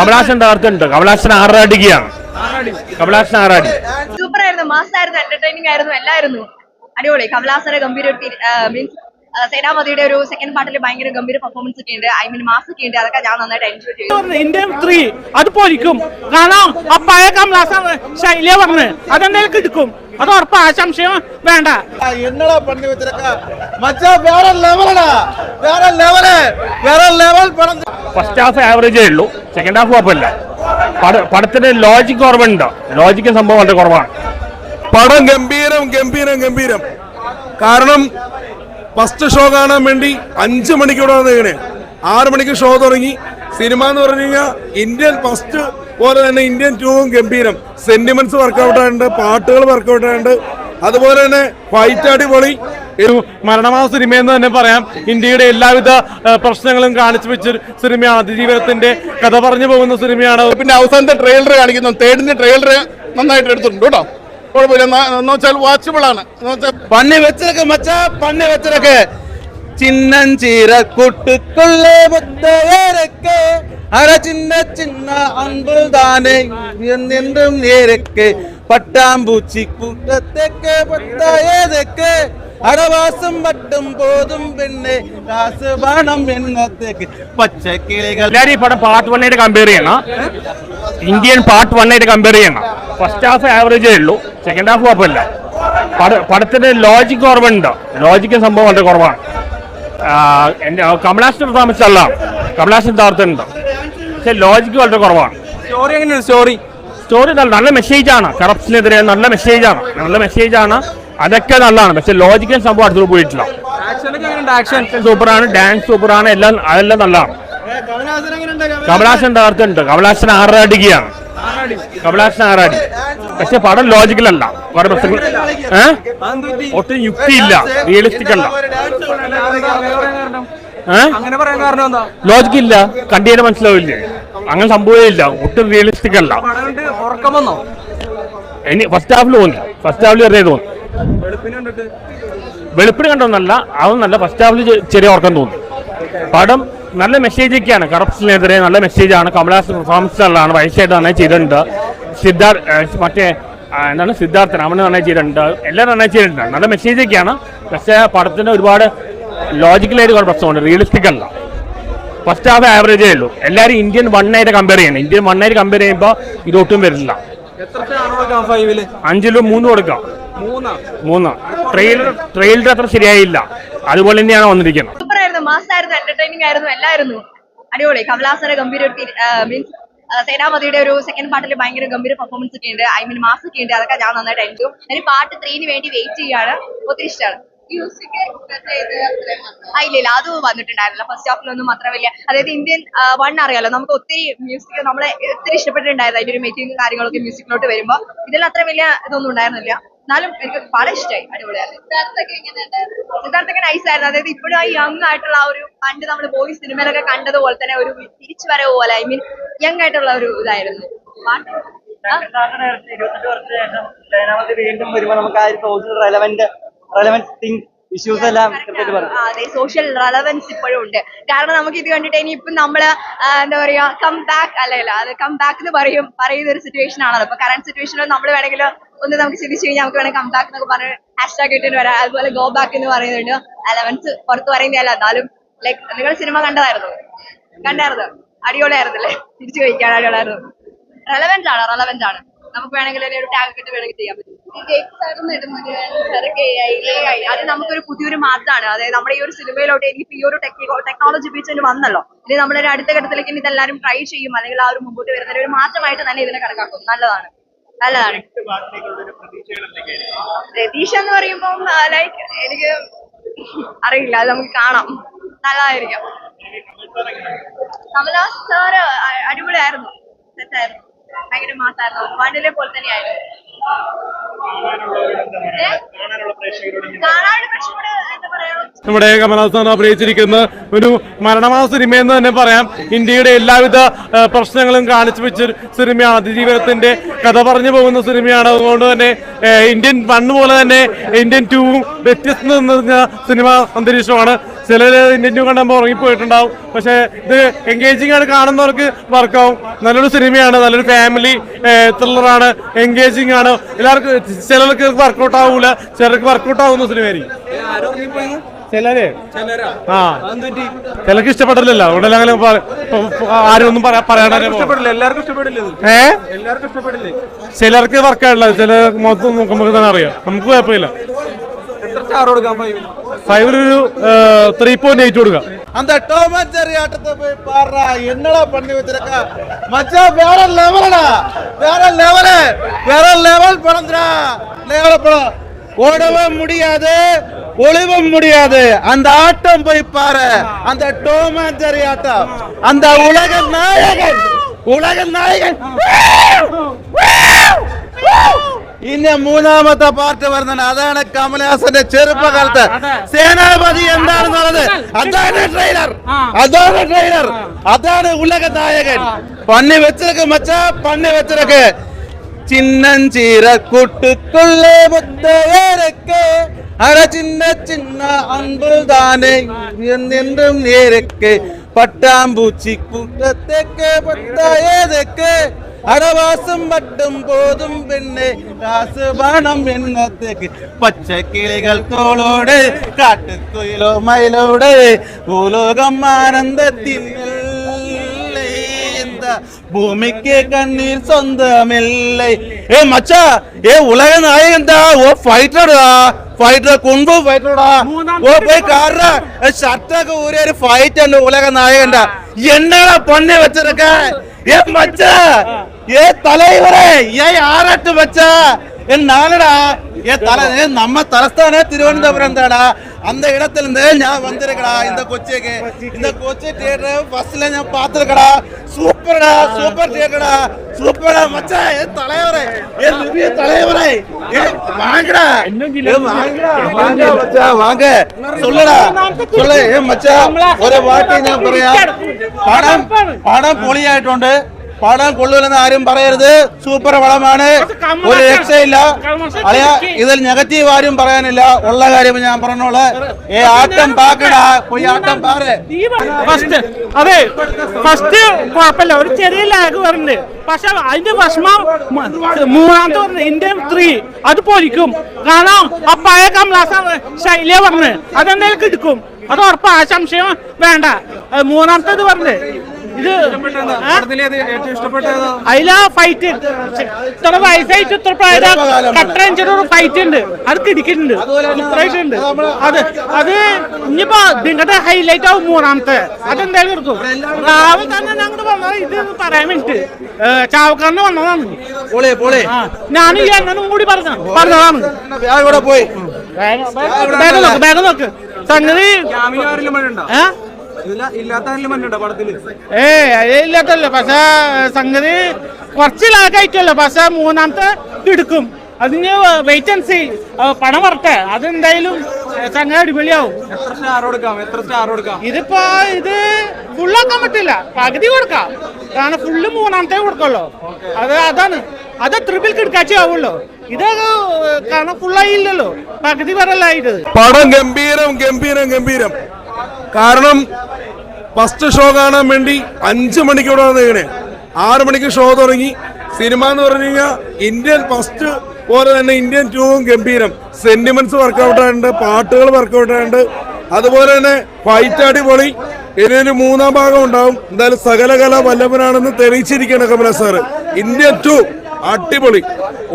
കമലാസൻ തകർത്തുണ്ട് കമലാസൻ ആറാടിക്കുകയാണ്. കമലാസൻ ആറാടി. സൂപ്പർ ആയിരുന്നു. മാസ് ആയിരുന്നു എന്റർടൈനിങ് ആയിരുന്നു. എല്ലായിരുന്നു. അടിപൊളി. കമലാസനെ ഗംഭീര മീൻസ് സേനാപതിയുടെ ഒരു സെക്കൻഡ് പാർട്ടിൽ ഭയങ്കര ഗംഭീര പെർഫോമൻസ് ഒക്കെ ഉണ്ട്. ഐ മീൻ മാസ് ഒക്കെ ഉണ്ട്. അതൊക്കെ ഞാൻ നന്നായിട്ട് എൻജോയ് ചെയ്തു. ഇന്ത്യൻ ത്രീ അത് പൊരിക്കും കാരണം ആ പഴയ കമലാസാണ് ശൈലിയ പറഞ്ഞ് അതെന്തായാലും കിടക്കും അത് ഉറപ്പാ സംശയം വേണ്ട. എന്നടാ പണി മച്ചാ ലെവൽ ഫസ്റ്റ് ഹാഫ് ആവറേജേ ഉള്ളൂ. സെക്കൻഡ് ഹാഫ് കുഴപ്പമില്ല. പടത്തിന്റെ ലോജിക് കുറവുണ്ട്. ലോജിക്കും സംഭവം വളരെ കുറവാണ്. പടം ഗംഭീരം ഗംഭീരം ഗംഭീരം. കാരണം ഫസ്റ്റ് ഷോ കാണാൻ വേണ്ടി അഞ്ച് മണിക്കൂടെ വന്നേക്കണേ ആറ് മണിക്ക് ഷോ തുടങ്ങി. സിനിമ എന്ന് പറഞ്ഞു കഴിഞ്ഞാൽ ഇന്ത്യൻ ഫസ്റ്റ് പോലെ തന്നെ ഇന്ത്യൻ ടൂവും ഗംഭീരം. സെന്റിമെന്റ്സ് വർക്കൗട്ട് ആയിട്ടുണ്ട് പാട്ടുകൾ വർക്കൗട്ട് ആയിട്ടുണ്ട്. അതുപോലെ തന്നെ ഫൈറ്റ് അടിപൊളി. ഒരു മരണമാ സിനിമ എന്ന് തന്നെ പറയാം. ഇന്ത്യയുടെ എല്ലാവിധ പ്രശ്നങ്ങളും കാണിച്ചു വെച്ച സിനിമയാണ് അതിജീവനത്തിന്റെ കഥ പറഞ്ഞു പോകുന്ന സിനിമയാണ് പിന്നെ അവസാനത്തെ ട്രെയിലർ കാണിക്കുന്നു. തേർഡിന്റെ ട്രെയിലർ നന്നായിട്ട് എടുത്തിട്ടുണ്ട് കേട്ടോ. കുഴപ്പമില്ല. വാച്ചബിൾ ആണ്. പന്നി വെച്ചിരക്ക് മച്ച പന്നി വെച്ചിരക്ക് ചിന്നം ചീര കുട്ടുക്കുള്ളേ മുത്തവരക്ക്. അര ചിന്ന ചിന്ന അൻപു താനെ എന്നെന്തും നേരക്ക്. പട്ടാമ്പൂച്ചി കൂട്ടത്തേക്ക് പത്തായതൊക്കെ. അടവാസം പട്ടും പോതും പിന്നെ രാസ ബാണം എന്നത്തേക്ക്. പച്ചക്കിളികൾ ഈ പടം പാർട്ട് വണ്ണായിട്ട് കമ്പയർ ചെയ്യണം. ഇന്ത്യൻ പാർട്ട് വണ്ണായിട്ട് കമ്പയർ ചെയ്യണം. ഫസ്റ്റ് ഹാഫ് ആവറേജേ ഉള്ളൂ. സെക്കൻഡ് ഹാഫ് കുഴപ്പമില്ല. പട- പടത്തിന് ലോജിക് കുറവുണ്ട് ലോജിക്കും സംഭവം വളരെ കുറവാണ്. എന്റെ കമലാസിന്റെ താമസിച്ചല്ല കമലാസിൻ തകർത്തുണ്ട് പക്ഷെ ലോജിക്ക് വളരെ കുറവാണ്. സ്റ്റോറി എങ്ങനെയാണ് സ്റ്റോറി സ്റ്റോറി നല്ല നല്ല മെസ്സേജാണ് കറപ്ഷനെതിരെ നല്ല മെസ്സേജാണ് നല്ല മെസ്സേജാണ് അതൊക്കെ നല്ലതാണ്. പക്ഷെ ലോജിക്കൽ സംഭവം അടുത്തോട് പോയിട്ടില്ല സൂപ്പറാണ് ഡാൻസ് സൂപ്പറാണ് എല്ലാം അതെല്ലാം നല്ലതാണ്. കമലാസൻ തകർത്തിട്ടുണ്ട് കമലാസൻ ആറാടിക്കുകയാണ്. കമലാസൻ ആറാടി. പക്ഷെ പടം ലോജിക്കൽ അല്ല കുറെ പ്രശ്നങ്ങൾ ഏഹ് ഒട്ടും യുക്തിയില്ല. റിയലിസ്റ്റിക് അല്ല. ലോജിക്കില്ല അങ്ങനെ പറയാൻ കാരണം ലോജിക് ഇല്ല കണ്ടിയാലും മനസ്സിലാവില്ലേ? അങ്ങനെ സംഭവമില്ല. ഒട്ടും റിയലിസ്റ്റിക് അല്ല. ഇനി ഫസ്റ്റ് ഹാഫിൽ തോന്നി ഫസ്റ്റ് ഹാഫിൽ ചെറിയ തോന്നി. വെളുപ്പിന് കണ്ടൊന്നല്ല അതൊന്നല്ല ഫസ്റ്റ് ഹാഫിൽ ചെറിയ ഉറക്കം തോന്നി. പടം നല്ല മെസ്സേജ് ഒക്കെയാണ്. കറപ്ഷനെതിരെ നല്ല മെസ്സേജാണ് കമലാസ് നല്ലതാണ്. വയസ്സായിട്ട് നന്നായി ചെയ്തിട്ടുണ്ട്. സിദ്ധാർത്ഥ് മറ്റേ എന്താണ്? സിദ്ധാർത്ഥൻ അവന് നന്നായി ചെയ്തിട്ടുണ്ട്. എല്ലാവരും നന്നായി ചെയ്തിട്ടുണ്ട്. നല്ല മെസ്സേജ് ഒക്കെയാണ്. പക്ഷേ പടത്തിന് ഒരുപാട് ലോജിക്കലായിട്ട് കുറേ പ്രശ്നമുണ്ട്. റിയലിസ്റ്റിക് അല്ല. ഫസ്റ്റ് ഹാഫ് ആവറേജേ ഉള്ളൂ. എല്ലാവരും ഇന്ത്യൻ വൺ ആയിട്ട് കമ്പയർ ചെയ്യണം. ഇന്ത്യൻ വൺ ആയിട്ട് കമ്പയർ ചെയ്യുമ്പോൾ ഇതൊട്ടും വരില്ല. അഞ്ചിലും മൂന്ന് കൊടുക്കാം. മൂന്ന്? ട്രെയിലർ ട്രെയിലർ അത്ര ശരിയായില്ല. അതുപോലെ തന്നെയാണ് വന്നിരിക്കുന്നത്. സൂപ്പർ ആയിരുന്നു മാസ് ആയിരുന്നു എന്റർടൈനിങ് ആയിരുന്നു എല്ലായിരുന്നു അടിപൊളി കമലാസന ഗംഭീര മീൻസ് സേനാപതിയുടെ ഒരു സെക്കൻഡ് പാർട്ടിൽ ഭയങ്കര ഗംഭീര പെർഫോമൻസ് ഒക്കെ ഉണ്ട്. ഐ മീൻ മാസ് ഒക്കെ ഉണ്ട് അതൊക്കെ ഞാൻ നന്നായിട്ട് എൻജോയ് ഞാൻ പാർട്ട് ത്രീന് വേണ്ടി വെയിറ്റ് ചെയ്യാണ് ഒത്തിരി ഇഷ്ടമാണ് ആ, ഇല്ല ഇല്ല. അത് വന്നിട്ടുണ്ടായിരുന്നില്ല. ഫസ്റ്റ് ഹാഫിലൊന്നും അത്ര വലിയ അതായത് ഇന്ത്യൻ വൺ അറിയാലോ. നമുക്ക് ഒത്തിരി മ്യൂസിക് നമ്മളെ ഒത്തിരി ഇഷ്ടപ്പെട്ടിട്ടുണ്ടായിരുന്നു. അതിന്റെ ഒരു മേക്കിംഗ് കാര്യങ്ങളൊക്കെ മ്യൂസിക്കിലോട്ട് വരുമ്പോൾ ഇതിൽ അത്ര വലിയ ഇതൊന്നും ഉണ്ടായിരുന്നില്ല. എന്നാലും എനിക്ക് വളരെ ഇഷ്ടമായി അടിപൊളിയായിരുന്നു. സിദ്ധാർത്ഥൊക്കെ നൈസ് ആയിരുന്നു. അതായത് ഇപ്പോഴും ആ യങ് ആയിട്ടുള്ള ആ ഒരു പണ്ട് നമ്മൾ ബോയ് സിനിമയിലൊക്കെ കണ്ടതുപോലെ തന്നെ ഒരു തിരിച്ചു വരവ് പോലെ ഐ മീൻ യങ് ആയിട്ടുള്ള ഒരു ഇതായിരുന്നു. പാട്ട്? വീണ്ടും വരുമ്പോൾ നമുക്ക് സോഷ്യൽ തിങ് ഇഷ്യൂസ് എല്ലാം അതെ സോഷ്യൽ റെലവൻസ് ഇപ്പോഴും ഉണ്ട്. കാരണം നമുക്ക് ഇത് കണ്ടിട്ട് ഇനി ഇപ്പം നമ്മൾ എന്താ പറയാ കം ബാക്ക് അല്ലല്ല അത് കം ബാക്ക് എന്ന് പറയും പറയുന്ന ഒരു സിറ്റുവേഷൻ ആണല്ലോ. ഇപ്പൊ കറന്റ് സിറ്റുവേഷനിൽ നമ്മൾ വേണമെങ്കിൽ ഒന്ന് നമുക്ക് ചിന്തിച്ചു കഴിഞ്ഞാൽ നമുക്ക് വേണമെങ്കിൽ കം ബാക്ക് എന്നൊക്കെ പറഞ്ഞ് ഹാഷ്ടാഗ് ഇട്ടിട്ട് വരാം. അതുപോലെ ഗോ ബാക്ക് എന്ന് പറയുന്നുണ്ട്. അലവൻസ് പുറത്ത് പറയുന്നതല്ല എന്നാലും ലൈക്ക് നിങ്ങൾ സിനിമ കണ്ടതായിരുന്നു. കണ്ടായിരുന്നു. അടിപൊളിയായിരുന്നല്ലേ? തിരിച്ചു കഴിക്കാൻ അടിപൊളിയായിരുന്നു. റെലവെന്റ് ആണ് റെലവെന്റ് ആണ്. നമുക്ക് വേണമെങ്കിൽ ഒരു ടാഗ് ഇട്ട് വേണമെങ്കിൽ ചെയ്യാൻ പറ്റും. അത് നമുക്കൊരു പുതിയൊരു മാറ്റാണ് അതായത് നമ്മുടെ ഈ ഒരു സിനിമയിലോട്ട് എനിക്ക് ഈ ഒരു ടെക്നോളജി ഉപയോഗിച്ച് വന്നല്ലോ. ഇനി നമ്മളൊരു അടുത്ത ഘട്ടത്തിലേക്ക് ഇനി ഇതെല്ലാവരും ട്രൈ ചെയ്യും. അല്ലെങ്കിൽ ആ ഒരു മുമ്പോട്ട് വരുന്ന ഒരു മാറ്റമായിട്ട് തന്നെ ഇതിനെ കണക്കാക്കും. നല്ലതാണ്. നല്ലതാണ്. പ്രതീക്ഷ എന്ന് പറയുമ്പോൾ ലൈക്ക് എനിക്ക് അറിയില്ല. അത് നമുക്ക് കാണാം. നല്ലതായിരിക്കും. കമലഹാസ് സാറ് അടിപൊളിയായിരുന്നു. സെറ്റായിരുന്നു ഭയങ്കര മാസായിരുന്നു. വണ്ടിലെ പോലെ തന്നെയായിരുന്നു. നമ്മുടെ കമലഹാസൻ അഭിനയിച്ചിരിക്കുന്ന ഒരു മരണമാസ സിനിമ എന്ന് തന്നെ പറയാം. ഇന്ത്യയുടെ എല്ലാവിധ പ്രശ്നങ്ങളും കാണിച്ചു വെച്ച സിനിമയാണ്. അതിജീവനത്തിന്റെ കഥ പറഞ്ഞു പോകുന്ന സിനിമയാണ്. അതുകൊണ്ട് തന്നെ ഇന്ത്യൻ വണ് പോലെ തന്നെ ഇന്ത്യൻ ടൂവും വ്യത്യസ്തം നിറഞ്ഞ സിനിമ അന്തരീക്ഷമാണ്. ചിലര് ഇന്ത്യൻ കണ്ടുമ്പോൾ ഉറങ്ങിപ്പോയിട്ടുണ്ടാവും. പക്ഷെ ഇത് എൻഗേജിംഗ് ആണ് കാണുന്നവർക്ക് വർക്കാവും. നല്ലൊരു സിനിമയാണ് നല്ലൊരു ഫാമിലി ത്രില്ലറാണ് എൻഗേജിംഗ് ആണ്. എല്ലാവർക്കും ചിലർക്ക് വർക്കൗട്ട് ആവൂല ചിലർക്ക് വർക്കൗട്ട് ആവുന്ന സിനിമയായിരിക്കും. ചിലരെ? ആ. ചിലർക്ക് ഇഷ്ടപ്പെട്ടില്ലല്ലോ. അതുകൊണ്ടല്ല അങ്ങനെ ആരും ഒന്നും എല്ലാവർക്കും ഇഷ്ടപ്പെടില്ല ഏ? ചിലർക്ക് വർക്കാണല്ലോ ചില മൊത്തം നോക്കുമ്പോൾ തന്നെ അറിയാം. നമുക്ക് കുഴപ്പമില്ല. സ്റ്റാർ കൊടുക്കാൻ ഫൈവ് ഫൈവിലൊരു ത്രീ പോയിന്റ് എയ്റ്റ് കൊടുക്കാം அந்த டாம் அண்ட் ஜெர்ரி ஆட்டத்தை போய் பாடுறா என்னடா பண்ணி வச்சிருக்க மச்சான் வேற லெவலடா வேற லெவலு வேற லெவல் படம்டா லெவல படம் ஓடவே முடியாது ஒளிவும் முடியாது அந்த ஆட்டம் போய் பாரு அந்த டோம் அண்ட் ஜெர்ரி ஆட்டம் அந்த உலக நாயகன் உலக நாயகன் ഇനി മൂന്നാമത്തെ പാർട്ട് വരുന്നത് അതാണ് കമലഹാസന്റെ ചെറുപ്പകാലത്ത് സേനാപതി എന്താണെന്നുള്ളത് അതാണ് ട്രെയിലർ അതാണ് ട്രെയിലർ അതാണ് ഉലക നായകൻ പണ്ണി വെച്ചിരക്ക് മച്ച പണ്ണി വെച്ചിരക്ക് ചിന്നഞ്ചീര കുട്ടുക്കുള്ളേ മുത്തയരക്ക് അര ചിന്ന ചിന്ന അൻപു താനെ എന്നെന്തും നേരക്ക് பட்டாம்பூச்சி கூட்டத்துக்கு பட்டாயதுக்கு அடவாசம் மட்டும் போதும் பெண்ணே ராசுபானம் என்னத்துக்கு பச்சை கிளிகள் தோளோடு காட்டு குயிலோ மயிலோடு பூலோகம் ஆனந்தத்தில் பூமிக்கு கண்ணீர் சொந்தமில்லை. ஏ மச்சா ஏ உலக நாயகன்டா ஓ ஃபைட்டர்டா ഫൈറ്റർ കുൺഫു ഓ പോയി കാറ ഷർട്ടൊക്കെ ഊരിയൊരു ഫൈറ്റ് ഉണ്ട് ഉലക നായകന്റെ. എന്നാണ് പന്നി വെച്ചിരക്ക് ഏ മച്ച. ഏ തലൈവരെ ഏ ആറട്ട് മച്ച. എന്നാലടാ ഏ തല നമ്മ തലസ്ഥാന തിരുവനന്തപുരം എന്താടാ அந்த இடத்துலேருந்து நான் வந்திருக்கடா. இந்த கொச்சிக்கு. இந்த கொச்சி தியேட்டர் ஃபர்ஸ்ட்ல நான் பார்த்துருக்கடா. சூப்பர்டா சூப்பர் தியேட்டர்டா சூப்பர்டா மச்சான் என் தலைவரே. என் நிதிய தலைவரே. வாங்கடா. வாங்கடா. வாங்க மச்சான் வாங்க. சொல்லுடா. சொல்லு. ஏ மச்சான் ஒரு வாட்டி நான் படம் படம் பொலியாயிட்டோண்டு. പൊളിയായിട്ടുണ്ട് പടം കൊള്ളൂലെന്ന് ആരും പറയരുത്. സൂപ്പർ പടമാണ്. ഒരു രക്ഷയില്ല. അളിയ ഇതിൽ നെഗറ്റീവ് ആരും പറയാനില്ല. ഉള്ള കാര്യം ഞാൻ പറഞ്ഞോളെ. ഏ ആട്ടം പാക്കടാ. പോയി ആട്ടം പാറേ ഫസ്റ്റ് അതെ ഫസ്റ്റ് കുഴപ്പമില്ല. ഒരു ചെറിയ ലാഗ് വരുന്നുണ്ട്. പക്ഷെ അതിന്റെ വിഷമം മൂന്നാമത്തെ പറഞ്ഞു ഇന്ത്യൻ ത്രീ അത് പൊരിക്കും. കാരണം ആ പഴയ കമലാസ ശൈലിയ പറഞ്ഞ് അതെന്തായാലും കിടക്കും അത് ഉറപ്പാ. സംശയം വേണ്ട. മൂന്നാമത്തേത് പറഞ്ഞ് ഇത്? അതിലാ ഫൈറ്റ് ഇത്ര വയസ്സായിട്ട് ഇത്ര പ്രായം കട്ടറഞ്ചൊരു ഫൈറ്റ് ഉണ്ട്. അത് കിടിക്കുന്നുണ്ട് സൂപ്പറായിട്ടുണ്ട് അത് അത് ഇനിയിപ്പോ നിങ്ങളുടെ ഹൈലൈറ്റ് ആവും മൂന്നാമത്തെ. അതെന്തായാലും എടുക്കും. രാവിലെ തന്നെ ഞങ്ങൾ വന്നത് ഇത് പറയാൻ വേണ്ടിട്ട് ചാവക്കാരന് വന്നതാണ്. പൊളി പൊളി. ഞാൻ ഈ അണ്ണനും കൂടി പറഞ്ഞ പറഞ്ഞതാണ്. ബാഗ് നോക്ക് ബാഗ് നോക്ക്. സംഗതി ഏ ഇല്ലാത്തല്ലോ പക്ഷെ സംഗതി കുറച്ച് ലാഗായിട്ടല്ലോ. പക്ഷെ മൂന്നാമത്തെ എടുക്കും. അതിന് വെയിറ്റ് ആൻഡ് സീ പണം വരട്ടെ. അതെന്തായാലും സംഗതി അടിപൊളിയാവും. ഇതിപ്പോ ഇത് ഫുള്ളാക്കാൻ പറ്റില്ല. പകുതി കൊടുക്കാം. കാരണം ഫുള്ള് മൂന്നാമത്തെ കൊടുക്കല്ലോ അത് അതാണ്. അത് ട്രിപ്പിൽ കിടക്കാച്ചേ ആവുള്ളൂ. ഇത് കാരണം ഫുള്ളായില്ലല്ലോ പകുതി വരല്ലായിട്ട് പടം ഗംഭീരം ഗംഭീരം ഗംഭീരം. കാരണം ഫസ്റ്റ് ഷോ കാണാൻ വേണ്ടി അഞ്ച് മണിക്കൂടെ വന്നേക്കണേ ആറ് മണിക്ക് ഷോ തുടങ്ങി. സിനിമ എന്ന് പറഞ്ഞു കഴിഞ്ഞാൽ ഇന്ത്യൻ ഫസ്റ്റ് പോലെ തന്നെ ഇന്ത്യൻ ടൂവും ഗംഭീരം. സെന്റിമെന്റ്സ് വർക്കൗട്ട് ആയിട്ടുണ്ട് പാട്ടുകൾ വർക്കൗട്ട് ആയിട്ടുണ്ട്. അതുപോലെ തന്നെ ഫൈറ്റ് അടിപൊളി. ഇതിനൊരു മൂന്നാം ഭാഗം ഉണ്ടാവും. എന്തായാലും സകലകല വല്ലഭനാണെന്ന് തെളിയിച്ചിരിക്കണം കമല സാറ് ഇന്ത്യൻ ടു അടിപൊളി.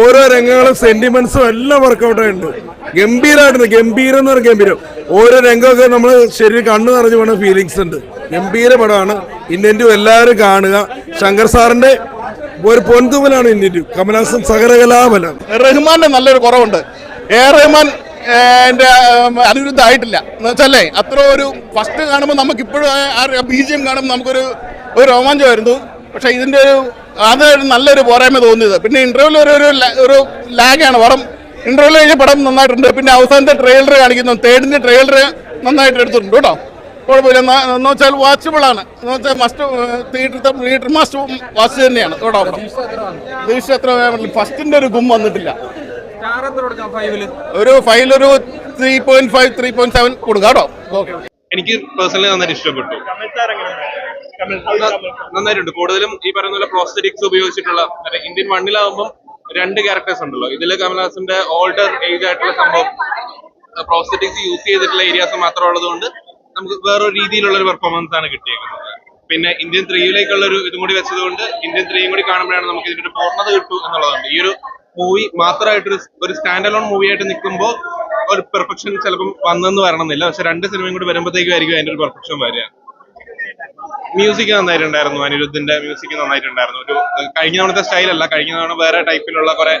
ഓരോ രംഗങ്ങളും സെന്റിമെന്റ്സും എല്ലാം വർക്കൗട്ട് ആയിട്ടുണ്ട്. ഗംഭീരമായിട്ടുണ്ട് ഗംഭീരം എന്ന് പറഞ്ഞ ഗംഭീരം. ഓരോ രംഗമൊക്കെ നമ്മൾ ശരീരം കണ്ണു നിറഞ്ഞു പോണ ഫീലിങ്സ് ഉണ്ട്. ഗംഭീര പടമാണ്. ഇന്ത്യന്റെ എല്ലാവരും കാണുക. ശങ്കർ സാറിന്റെ ഒരു പൊൻതുമലാണ് ഇന്ത്യൻ കമലഹാസൻ സകലകലാബലം റഹ്മാന്റെ നല്ലൊരു കുറവുണ്ട്. എ റഹ്മാൻ എന്റെ അനിരുദ്ധമായിട്ടില്ല എന്ന് വെച്ചാലേ അത്ര ഒരു ഫസ്റ്റ് കാണുമ്പോൾ നമുക്ക് ഇപ്പോഴും ബി ജി എം കാണുമ്പോൾ നമുക്കൊരു ഒരു രോമാഞ്ചമായിരുന്നു. പക്ഷെ ഇതിന്റെ ഒരു അത് നല്ലൊരു പോരായ്മ തോന്നിയത്. പിന്നെ ഇന്റർവ്യൂവിൽ ഒരു ഒരു ലാഗാണ് പടം ഇന്റർവ്യൂവിൽ കഴിഞ്ഞ പടം നന്നായിട്ടുണ്ട്. പിന്നെ അവസാനത്തെ ട്രെയിലർ കാണിക്കുന്നു. തേർഡിന്റെ ട്രെയിലർ നന്നായിട്ട് എടുത്തിട്ടുണ്ട് കേട്ടോ. കുഴപ്പമില്ല. എന്ന് വെച്ചാൽ വാച്ചബിൾ ആണ്. എന്ന് വെച്ചാൽ must theatre theatre must watch തന്നെയാണ്. കേട്ടോ പ്രതീക്ഷ എത്ര ഫസ്റ്റിന്റെ ഒരു ഗും വന്നിട്ടില്ല. ഒരു ഫൈൽ ഒരു three point five three point seven കൊടുക്കാം കേട്ടോ. ഓക്കെ എനിക്ക് പേഴ്സണലി നന്നായിട്ട് ഇഷ്ടപ്പെട്ടു. നന്നായിട്ടുണ്ട്. കൂടുതലും ഈ പറയുന്ന പോലെ പ്രോസ്തറ്റിക്സ് ഉപയോഗിച്ചിട്ടുള്ള ഇന്ത്യൻ വണ്ണിലാവുമ്പം രണ്ട് ക്യാരക്ടേഴ്സ് ഉണ്ടല്ലോ. ഇതിൽ കമൽഹാസന്റെ ഓൾഡർ ഏജ് ആയിട്ടുള്ള സംഭവം പ്രോസ്തറ്റിക്സ് യൂസ് ചെയ്തിട്ടുള്ള ഏരിയാസ് മാത്രം ഉള്ളതുകൊണ്ട് നമുക്ക് വേറൊരു രീതിയിലുള്ള ഒരു പെർഫോമൻസ് ആണ് കിട്ടിയേക്കുന്നത്. പിന്നെ ഇന്ത്യൻ ത്രീയിലേക്കുള്ള ഒരു ഇതും കൂടി വെച്ചതുകൊണ്ട് ഇന്ത്യൻ ത്രീയും കൂടി കാണുമ്പോഴാണ് നമുക്ക് ഇതിന്റെ പൂർണത കിട്ടൂ എന്നുള്ളതുണ്ട് ഈ ഒരു മൂവി മാത്രമായിട്ട് ഒരു സ്റ്റാൻഡ് അലോൺ മൂവി ആയിട്ട് നിൽക്കുമ്പോൾ ഒരു പെർഫെക്ഷൻ ചിലപ്പം വന്നെന്ന് വരണമെന്നില്ല. പക്ഷെ രണ്ട് സിനിമയും കൂടി വരുമ്പോഴത്തേക്കും ആയിരിക്കും അതിന്റെ ഒരു പെർഫെക്ഷൻ വരിക. മ്യൂസിക് നന്നായിട്ടുണ്ടായിരുന്നു. അനിരുദ്ധിന്റെ മ്യൂസിക് നന്നായിട്ടുണ്ടായിരുന്നു. ഒരു കഴിഞ്ഞ തവണത്തെ സ്റ്റൈലല്ല കഴിഞ്ഞ തവണ വേറെ ടൈപ്പിലുള്ള കുറെ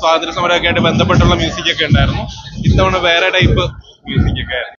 സ്വാതന്ത്ര്യ സമരമൊക്കെ ആയിട്ട് ബന്ധപ്പെട്ടുള്ള മ്യൂസിക് ഒക്കെ ഉണ്ടായിരുന്നു. ഇത്തവണ വേറെ ടൈപ്പ് മ്യൂസിക് ഒക്കെ ആയിരുന്നു.